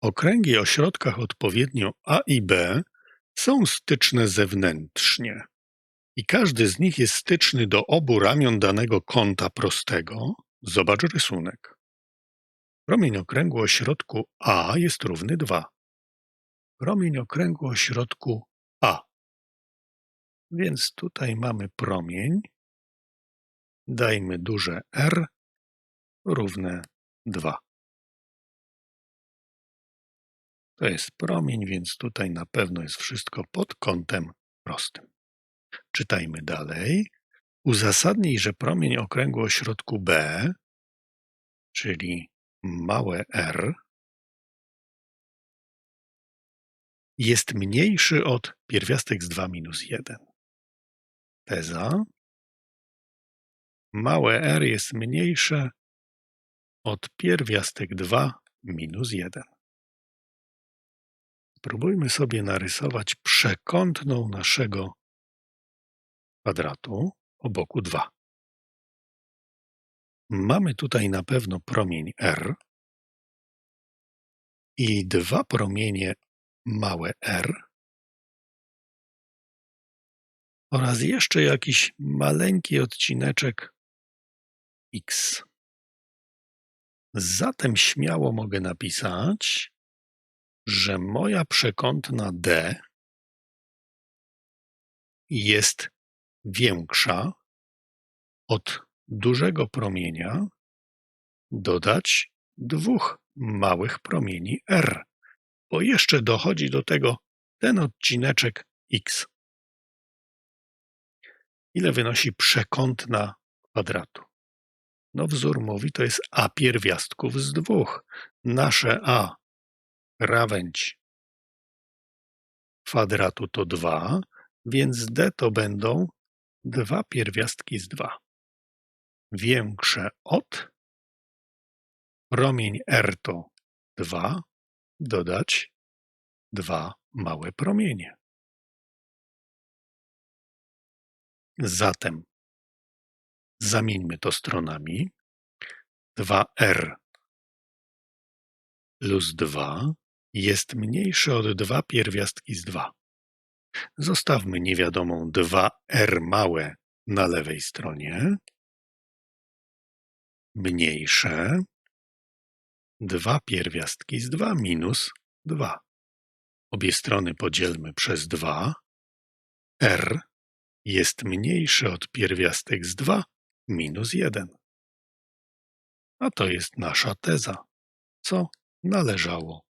Okręgi o środkach odpowiednio A i B są styczne zewnętrznie i każdy z nich jest styczny do obu ramion danego kąta prostego. Zobacz rysunek. Promień okręgu o środku A jest równy 2. Promień okręgu o środku A. Więc tutaj mamy promień. Dajmy duże R równe 2. To jest promień, więc tutaj na pewno jest wszystko pod kątem prostym. Czytajmy dalej. Uzasadnij, że promień okręgu o środku B, czyli małe r, jest mniejszy od pierwiastek z 2 minus 1. Teza. Małe r jest mniejsze od pierwiastek 2 minus 1. Spróbujmy sobie narysować przekątną naszego kwadratu o boku 2. Mamy tutaj na pewno promień R i dwa promienie małe r oraz jeszcze jakiś maleńki odcineczek x. Zatem śmiało mogę napisać, że moja przekątna D jest większa od dużego promienia dodać dwóch małych promieni R, bo jeszcze dochodzi do tego ten odcineczek X. Ile wynosi przekątna kwadratu? No wzór mówi, to jest A pierwiastków z dwóch. Nasze A krawędź kwadratu to 2, więc D to będą dwa pierwiastki z 2. Większe od promień R to 2, dodać dwa małe promienie. Zatem zamieńmy to stronami. 2R plus 2 jest mniejsze od 2 pierwiastki z 2. Zostawmy niewiadomą 2R małe na lewej stronie. Mniejsze 2 pierwiastki z 2 minus 2. Obie strony podzielmy przez 2. R jest mniejsze od pierwiastek z 2 minus 1. A to jest nasza teza, co należało